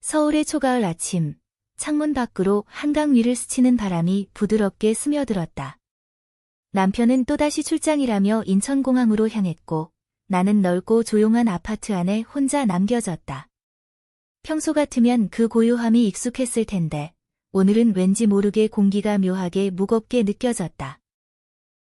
서울의 초가을 아침, 창문 밖으로 한강 위를 스치는 바람이 부드럽게 스며들었다. 남편은 또다시 출장이라며 인천공항으로 향했고, 나는 넓고 조용한 아파트 안에 혼자 남겨졌다. 평소 같으면 그 고요함이 익숙했을 텐데, 오늘은 왠지 모르게 공기가 묘하게 무겁게 느껴졌다.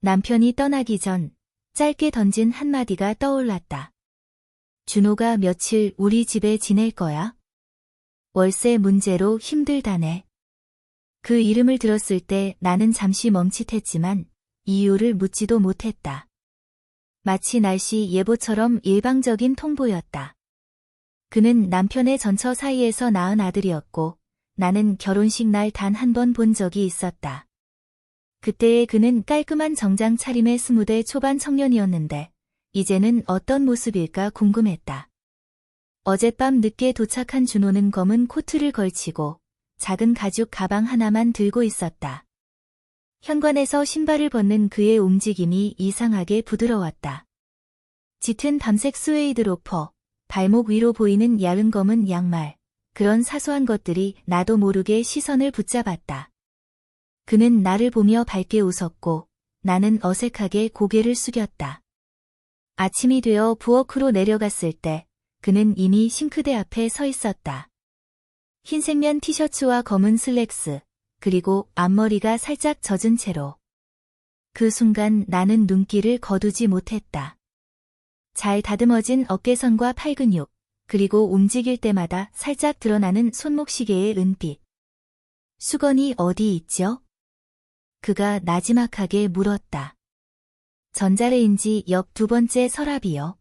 남편이 떠나기 전 짧게 던진 한마디가 떠올랐다. 준호가 며칠 우리 집에 지낼 거야? 월세 문제로 힘들다네. 그 이름을 들었을 때 나는 잠시 멈칫했지만 이유를 묻지도 못했다. 마치 날씨 예보처럼 일방적인 통보였다. 그는 남편의 전처 사이에서 낳은 아들이었고 나는 결혼식 날 단 한 번 본 적이 있었다. 그때의 그는 깔끔한 정장 차림의 스무대 초반 청년이었는데 이제는 어떤 모습일까 궁금했다. 어젯밤 늦게 도착한 준호는 검은 코트를 걸치고 작은 가죽 가방 하나만 들고 있었다. 현관에서 신발을 벗는 그의 움직임이 이상하게 부드러웠다. 짙은 밤색 스웨이드 로퍼, 발목 위로 보이는 야른 검은 양말, 그런 사소한 것들이 나도 모르게 시선을 붙잡았다. 그는 나를 보며 밝게 웃었고 나는 어색하게 고개를 숙였다. 아침이 되어 부엌으로 내려갔을 때 그는 이미 싱크대 앞에 서 있었다. 흰색면 티셔츠와 검은 슬랙스, 그리고 앞머리가 살짝 젖은 채로. 그 순간 나는 눈길을 거두지 못했다. 잘 다듬어진 어깨선과 팔근육, 그리고 움직일 때마다 살짝 드러나는 손목시계의 은빛. 수건이 어디 있죠? 그가 나지막하게 물었다. 전자레인지 옆 두 번째 서랍이요.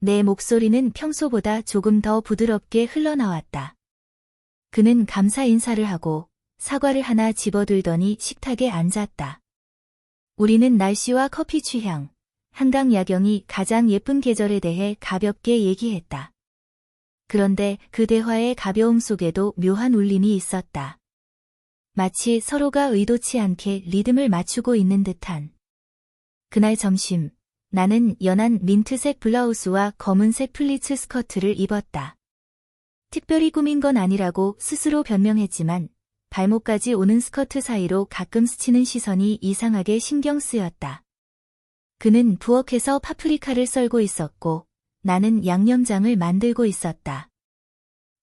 내 목소리는 평소보다 조금 더 부드럽게 흘러나왔다. 그는 감사 인사를 하고 사과를 하나 집어들더니 식탁에 앉았다. 우리는 날씨와 커피 취향, 한강 야경이 가장 예쁜 계절에 대해 가볍게 얘기했다. 그런데 그 대화의 가벼움 속에도 묘한 울림이 있었다. 마치 서로가 의도치 않게 리듬을 맞추고 있는 듯한. 그날 점심, 나는 연한 민트색 블라우스와 검은색 플리츠 스커트를 입었다. 특별히 꾸민 건 아니라고 스스로 변명했지만 발목까지 오는 스커트 사이로 가끔 스치는 시선이 이상하게 신경 쓰였다. 그는 부엌에서 파프리카를 썰고 있었고 나는 양념장을 만들고 있었다.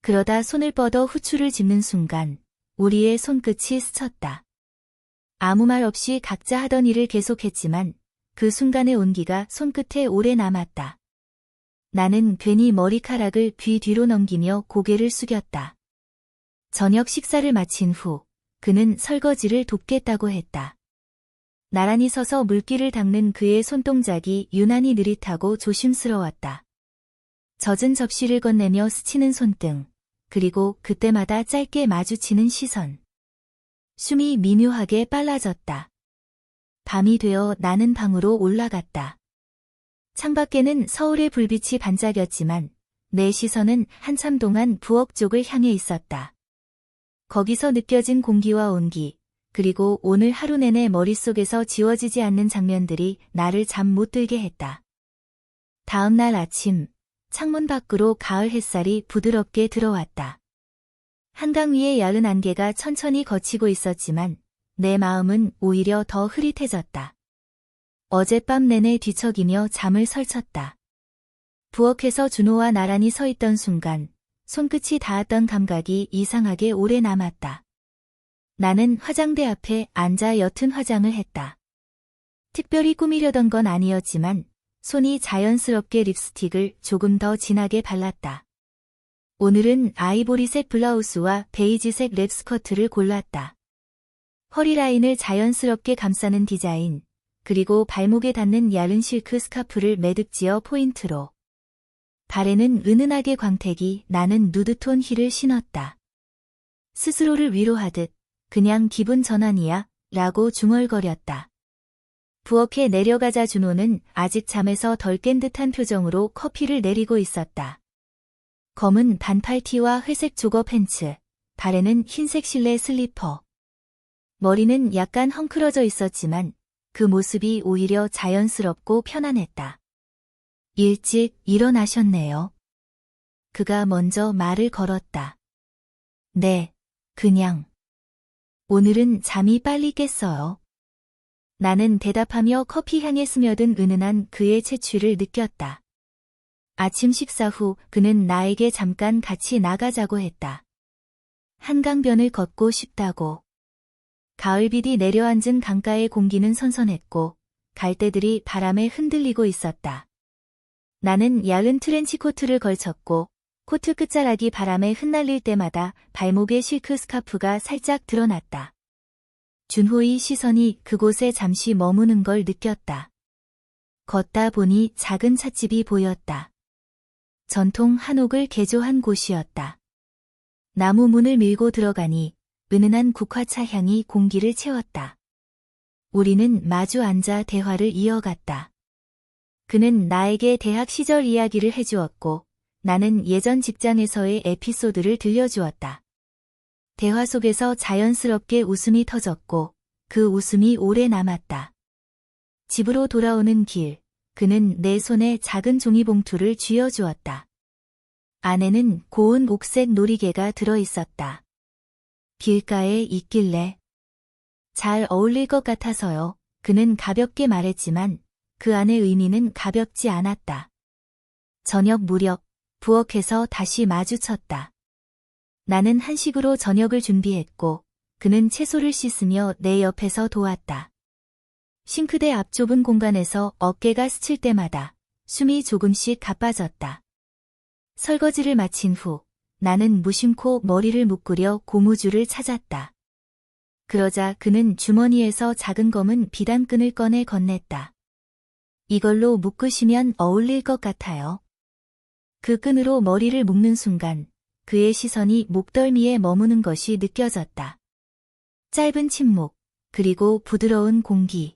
그러다 손을 뻗어 후추를 집는 순간 우리의 손끝이 스쳤다. 아무 말 없이 각자 하던 일을 계속했지만 그 순간의 온기가 손끝에 오래 남았다. 나는 괜히 머리카락을 귀 뒤로 넘기며 고개를 숙였다. 저녁 식사를 마친 후 그는 설거지를 돕겠다고 했다. 나란히 서서 물기를 닦는 그의 손동작이 유난히 느릿하고 조심스러웠다. 젖은 접시를 건네며 스치는 손등, 그리고 그때마다 짧게 마주치는 시선. 숨이 미묘하게 빨라졌다. 밤이 되어 나는 방으로 올라갔다. 창밖에는 서울의 불빛이 반짝였지만 내 시선은 한참 동안 부엌 쪽을 향해 있었다. 거기서 느껴진 공기와 온기, 그리고 오늘 하루 내내 머릿속에서 지워지지 않는 장면들이 나를 잠 못 들게 했다. 다음 날 아침, 창문 밖으로 가을 햇살이 부드럽게 들어왔다. 한강 위의 야른 안개가 천천히 거치고 있었지만 내 마음은 오히려 더 흐릿해졌다. 어젯밤 내내 뒤척이며 잠을 설쳤다. 부엌에서 준호와 나란히 서 있던 순간 손끝이 닿았던 감각이 이상하게 오래 남았다. 나는 화장대 앞에 앉아 옅은 화장을 했다. 특별히 꾸미려던 건 아니었지만 손이 자연스럽게 립스틱을 조금 더 진하게 발랐다. 오늘은 아이보리색 블라우스와 베이지색 랩스커트를 골랐다. 허리 라인을 자연스럽게 감싸는 디자인, 그리고 발목에 닿는 얇은 실크 스카프를 매듭지어 포인트로. 발에는 은은하게 광택이 나는 누드톤 힐을 신었다. 스스로를 위로하듯 그냥 기분 전환이야 라고 중얼거렸다. 부엌에 내려가자 준호는 아직 잠에서 덜 깬 듯한 표정으로 커피를 내리고 있었다. 검은 반팔티와 회색 조거 팬츠, 발에는 흰색 실내 슬리퍼, 머리는 약간 헝클어져 있었지만 그 모습이 오히려 자연스럽고 편안했다. 일찍 일어나셨네요. 그가 먼저 말을 걸었다. 네, 그냥. 오늘은 잠이 빨리 깼어요. 나는 대답하며 커피 향에 스며든 은은한 그의 채취를 느꼈다. 아침 식사 후 그는 나에게 잠깐 같이 나가자고 했다. 한강변을 걷고 싶다고. 가을빛이 내려앉은 강가의 공기는 선선했고 갈대들이 바람에 흔들리고 있었다. 나는 얇은 트렌치 코트를 걸쳤고 코트 끝자락이 바람에 흩날릴 때마다 발목에 실크 스카프가 살짝 드러났다. 준호의 시선이 그곳에 잠시 머무는 걸 느꼈다. 걷다 보니 작은 찻집이 보였다. 전통 한옥을 개조한 곳이었다. 나무 문을 밀고 들어가니 은은한 국화차 향이 공기를 채웠다. 우리는 마주 앉아 대화를 이어갔다. 그는 나에게 대학 시절 이야기를 해주었고 나는 예전 직장에서의 에피소드를 들려주었다. 대화 속에서 자연스럽게 웃음이 터졌고 그 웃음이 오래 남았다. 집으로 돌아오는 길, 그는 내 손에 작은 종이봉투를 쥐어주었다. 안에는 고운 옥색 놀이개가 들어있었다. 길가에 있길래 잘 어울릴 것 같아서요. 그는 가볍게 말했지만 그 안의 의미는 가볍지 않았다. 저녁 무렵 부엌에서 다시 마주쳤다. 나는 한식으로 저녁을 준비했고 그는 채소를 씻으며 내 옆에서 도왔다. 싱크대 앞 좁은 공간에서 어깨가 스칠 때마다 숨이 조금씩 가빠졌다. 설거지를 마친 후 나는 무심코 머리를 묶으려 고무줄을 찾았다. 그러자 그는 주머니에서 작은 검은 비단끈을 꺼내 건넸다. 이걸로 묶으시면 어울릴 것 같아요. 그 끈으로 머리를 묶는 순간 그의 시선이 목덜미에 머무는 것이 느껴졌다. 짧은 침묵, 그리고 부드러운 공기.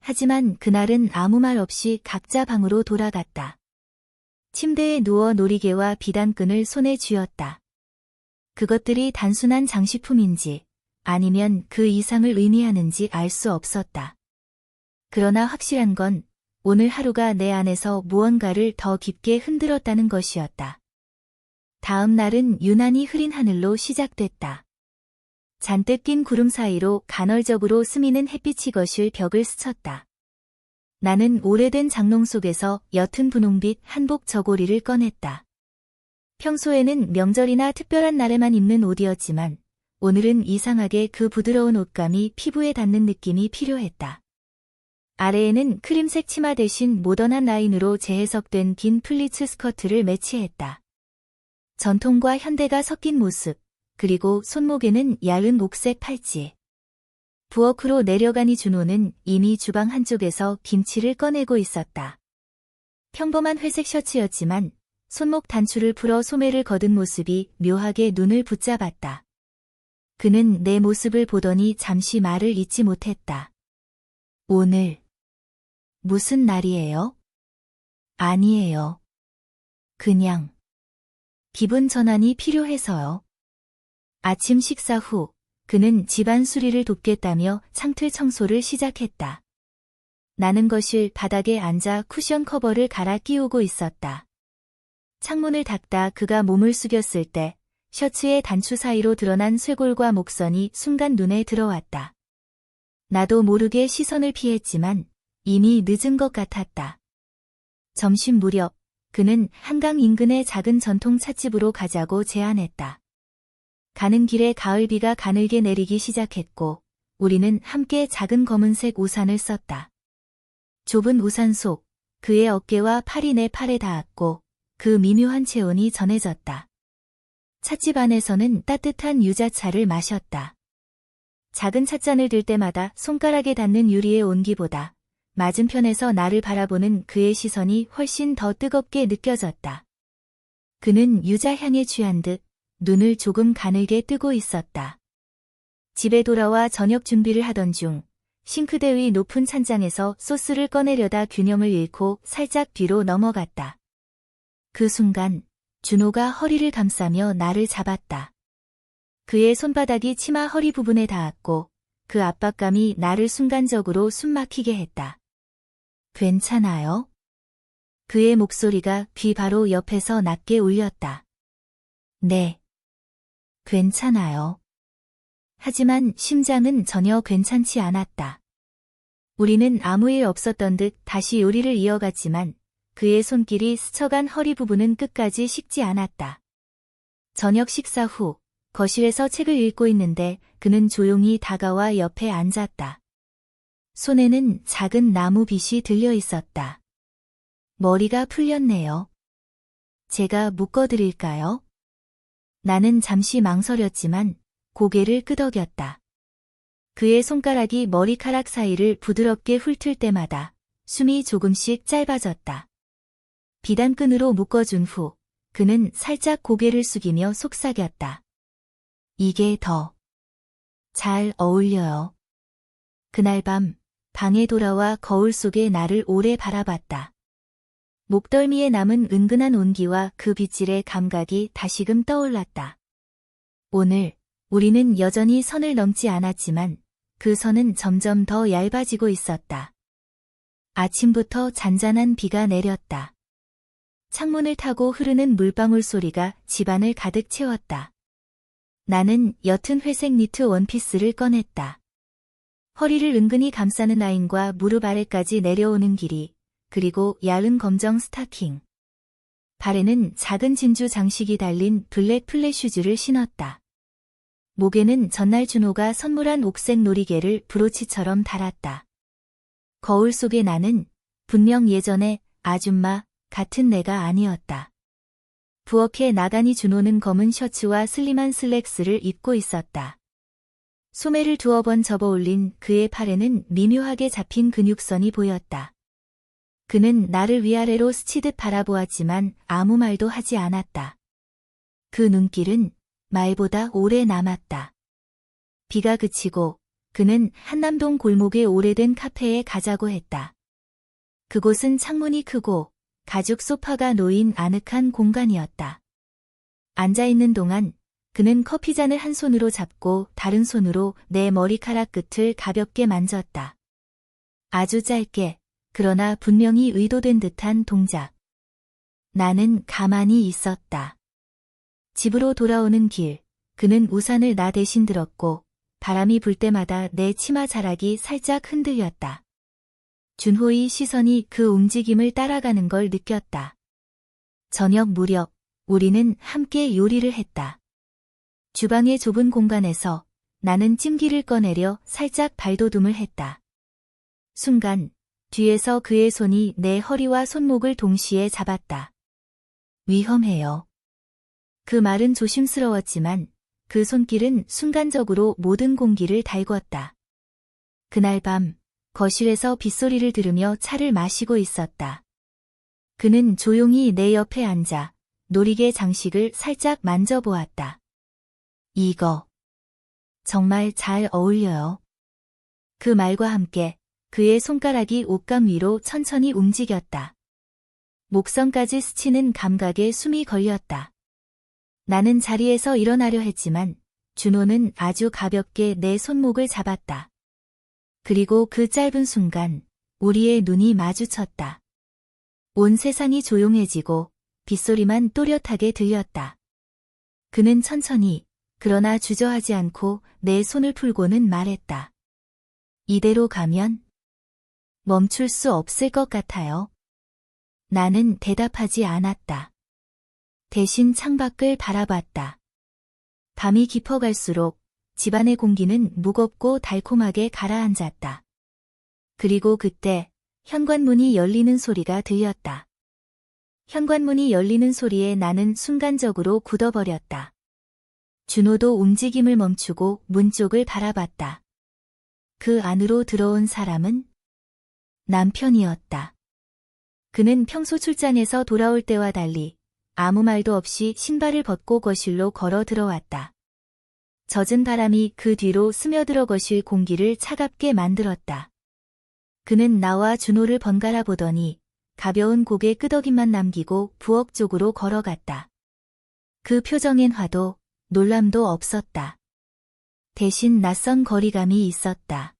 하지만 그날은 아무 말 없이 각자 방으로 돌아갔다. 침대에 누워 놀이개와 비단끈을 손에 쥐었다. 그것들이 단순한 장식품인지 아니면 그 이상을 의미하는지 알 수 없었다. 그러나 확실한 건 오늘 하루가 내 안에서 무언가를 더 깊게 흔들었다는 것이었다. 다음 날은 유난히 흐린 하늘로 시작됐다. 잔뜩 낀 구름 사이로 간헐적으로 스미는 햇빛이 거실 벽을 스쳤다. 나는 오래된 장롱 속에서 옅은 분홍빛 한복 저고리를 꺼냈다. 평소에는 명절이나 특별한 날에만 입는 옷이었지만 오늘은 이상하게 그 부드러운 옷감이 피부에 닿는 느낌이 필요했다. 아래에는 크림색 치마 대신 모던한 라인으로 재해석된 긴 플리츠 스커트를 매치했다. 전통과 현대가 섞인 모습, 그리고 손목에는 얇은 옥색 팔찌. 부엌으로 내려가니 준호는 이미 주방 한쪽에서 김치를 꺼내고 있었다. 평범한 회색 셔츠였지만 손목 단추를 풀어 소매를 거둔 모습이 묘하게 눈을 붙잡았다. 그는 내 모습을 보더니 잠시 말을 잇지 못했다. 오늘 무슨 날이에요? 아니에요. 그냥 기분 전환이 필요해서요. 아침 식사 후 그는 집안 수리를 돕겠다며 창틀 청소를 시작했다. 나는 거실 바닥에 앉아 쿠션 커버를 갈아 끼우고 있었다. 창문을 닫다 그가 몸을 숙였을 때 셔츠의 단추 사이로 드러난 쇄골과 목선이 순간 눈에 들어왔다. 나도 모르게 시선을 피했지만 이미 늦은 것 같았다. 점심 무렵 그는 한강 인근의 작은 전통 찻집으로 가자고 제안했다. 가는 길에 가을비가 가늘게 내리기 시작했고 우리는 함께 작은 검은색 우산을 썼다. 좁은 우산 속 그의 어깨와 팔이 내 팔에 닿았고 그 미묘한 체온이 전해졌다. 찻집 안에서는 따뜻한 유자차를 마셨다. 작은 찻잔을 들 때마다 손가락에 닿는 유리의 온기보다 맞은편에서 나를 바라보는 그의 시선이 훨씬 더 뜨겁게 느껴졌다. 그는 유자향에 취한 듯 눈을 조금 가늘게 뜨고 있었다. 집에 돌아와 저녁 준비를 하던 중 싱크대 위 높은 찬장에서 소스를 꺼내려다 균형을 잃고 살짝 뒤로 넘어갔다. 그 순간 준호가 허리를 감싸며 나를 잡았다. 그의 손바닥이 치마 허리 부분에 닿았고 그 압박감이 나를 순간적으로 숨막히게 했다. 괜찮아요? 그의 목소리가 귀 바로 옆에서 낮게 울렸다. 네. 괜찮아요. 하지만 심장은 전혀 괜찮지 않았다. 우리는 아무 일 없었던 듯 다시 요리를 이어갔지만 그의 손길이 스쳐간 허리 부분은 끝까지 식지 않았다. 저녁 식사 후 거실에서 책을 읽고 있는데 그는 조용히 다가와 옆에 앉았다. 손에는 작은 나무 빗이 들려 있었다. 머리가 풀렸네요. 제가 묶어드릴까요? 나는 잠시 망설였지만 고개를 끄덕였다. 그의 손가락이 머리카락 사이를 부드럽게 훑을 때마다 숨이 조금씩 짧아졌다. 비단끈으로 묶어준 후 그는 살짝 고개를 숙이며 속삭였다. 이게 더 잘 어울려요. 그날 밤 방에 돌아와 거울 속에 나를 오래 바라봤다. 목덜미에 남은 은근한 온기와 그 빗질의 감각이 다시금 떠올랐다. 오늘 우리는 여전히 선을 넘지 않았지만 그 선은 점점 더 얇아지고 있었다. 아침부터 잔잔한 비가 내렸다. 창문을 타고 흐르는 물방울 소리가 집안을 가득 채웠다. 나는 옅은 회색 니트 원피스를 꺼냈다. 허리를 은근히 감싸는 라인과 무릎 아래까지 내려오는 길이, 그리고 얇은 검정 스타킹. 발에는 작은 진주 장식이 달린 블랙 플랫 슈즈를 신었다. 목에는 전날 준호가 선물한 옥색 놀이개를 브로치처럼 달았다. 거울 속에 나는 분명 예전에 아줌마 같은 내가 아니었다. 부엌에 나가니 준호는 검은 셔츠와 슬림한 슬랙스를 입고 있었다. 소매를 두어 번 접어 올린 그의 팔에는 미묘하게 잡힌 근육선이 보였다. 그는 나를 위아래로 스치듯 바라보았지만 아무 말도 하지 않았다. 그 눈길은 말보다 오래 남았다. 비가 그치고 그는 한남동 골목의 오래된 카페에 가자고 했다. 그곳은 창문이 크고 가죽 소파가 놓인 아늑한 공간이었다. 앉아있는 동안 그는 커피잔을 한 손으로 잡고 다른 손으로 내 머리카락 끝을 가볍게 만졌다. 아주 짧게, 그러나 분명히 의도된 듯한 동작. 나는 가만히 있었다. 집으로 돌아오는 길, 그는 우산을 나 대신 들었고 바람이 불 때마다 내 치마 자락이 살짝 흔들렸다. 준호의 시선이 그 움직임을 따라가는 걸 느꼈다. 저녁 무렵 우리는 함께 요리를 했다. 주방의 좁은 공간에서 나는 찜기를 꺼내려 살짝 발도둠을 했다. 순간 뒤에서 그의 손이 내 허리와 손목을 동시에 잡았다. 위험해요. 그 말은 조심스러웠지만 그 손길은 순간적으로 모든 공기를 달궜다. 그날 밤 거실에서 빗소리를 들으며 차를 마시고 있었다. 그는 조용히 내 옆에 앉아 놀이개 장식을 살짝 만져보았다. 이거 정말 잘 어울려요. 그 말과 함께 그의 손가락이 옷감 위로 천천히 움직였다. 목선까지 스치는 감각에 숨이 걸렸다. 나는 자리에서 일어나려 했지만 준호는 아주 가볍게 내 손목을 잡았다. 그리고 그 짧은 순간 우리의 눈이 마주쳤다. 온 세상이 조용해지고 빗소리만 또렷하게 들렸다. 그는 천천히 그러나 주저하지 않고 내 손을 풀고는 말했다. 이대로 가면 멈출 수 없을 것 같아요. 나는 대답하지 않았다. 대신 창밖을 바라봤다. 밤이 깊어갈수록 집안의 공기는 무겁고 달콤하게 가라앉았다. 그리고 그때 현관문이 열리는 소리가 들렸다. 현관문이 열리는 소리에 나는 순간적으로 굳어버렸다. 준호도 움직임을 멈추고 문 쪽을 바라봤다. 그 안으로 들어온 사람은 남편이었다. 그는 평소 출장에서 돌아올 때와 달리 아무 말도 없이 신발을 벗고 거실로 걸어 들어왔다. 젖은 바람이 그 뒤로 스며들어 거실 공기를 차갑게 만들었다. 그는 나와 준호를 번갈아 보더니 가벼운 고개 끄덕임만 남기고 부엌 쪽으로 걸어갔다. 그 표정엔 화도 놀람도 없었다. 대신 낯선 거리감이 있었다.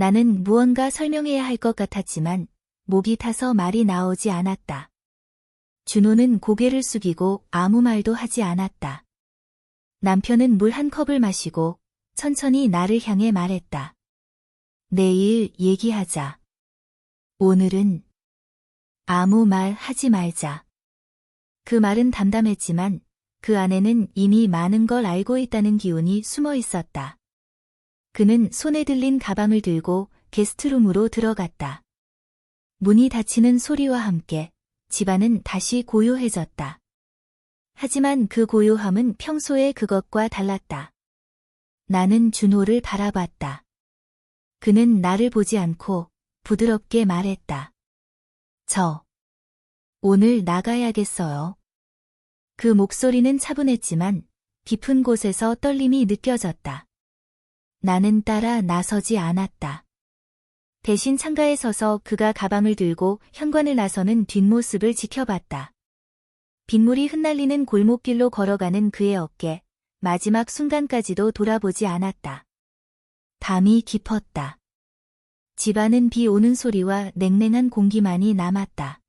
나는 무언가 설명해야 할 것 같았지만 목이 타서 말이 나오지 않았다. 준호는 고개를 숙이고 아무 말도 하지 않았다. 남편은 물 한 컵을 마시고 천천히 나를 향해 말했다. 내일 얘기하자. 오늘은 아무 말 하지 말자. 그 말은 담담했지만 그 안에는 이미 많은 걸 알고 있다는 기운이 숨어 있었다. 그는 손에 들린 가방을 들고 게스트룸으로 들어갔다. 문이 닫히는 소리와 함께 집안은 다시 고요해졌다. 하지만 그 고요함은 평소의 그것과 달랐다. 나는 준호를 바라봤다. 그는 나를 보지 않고 부드럽게 말했다. 저, 오늘 나가야겠어요. 그 목소리는 차분했지만 깊은 곳에서 떨림이 느껴졌다. 나는 따라 나서지 않았다. 대신 창가에 서서 그가 가방을 들고 현관을 나서는 뒷모습을 지켜봤다. 빗물이 흩날리는 골목길로 걸어가는 그의 어깨, 마지막 순간까지도 돌아보지 않았다. 밤이 깊었다. 집안은 비 오는 소리와 냉랭한 공기만이 남았다.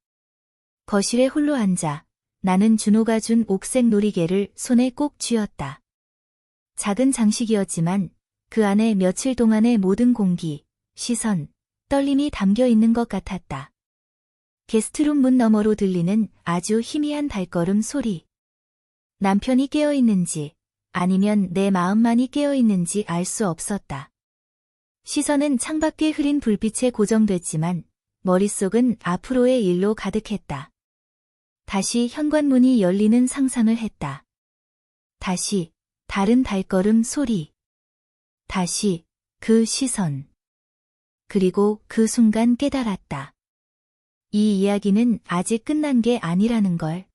거실에 홀로 앉아 나는 준호가 준 옥색 놀이개를 손에 꼭 쥐었다. 작은 장식이었지만 그 안에 며칠 동안의 모든 공기, 시선, 떨림이 담겨 있는 것 같았다. 게스트룸 문 너머로 들리는 아주 희미한 발걸음 소리. 남편이 깨어 있는지 아니면 내 마음만이 깨어 있는지 알 수 없었다. 시선은 창밖에 흐린 불빛에 고정됐지만 머릿속은 앞으로의 일로 가득했다. 다시 현관문이 열리는 상상을 했다. 다시 다른 발걸음 소리. 다시 그 시선. 그리고 그 순간 깨달았다. 이 이야기는 아직 끝난 게 아니라는 걸.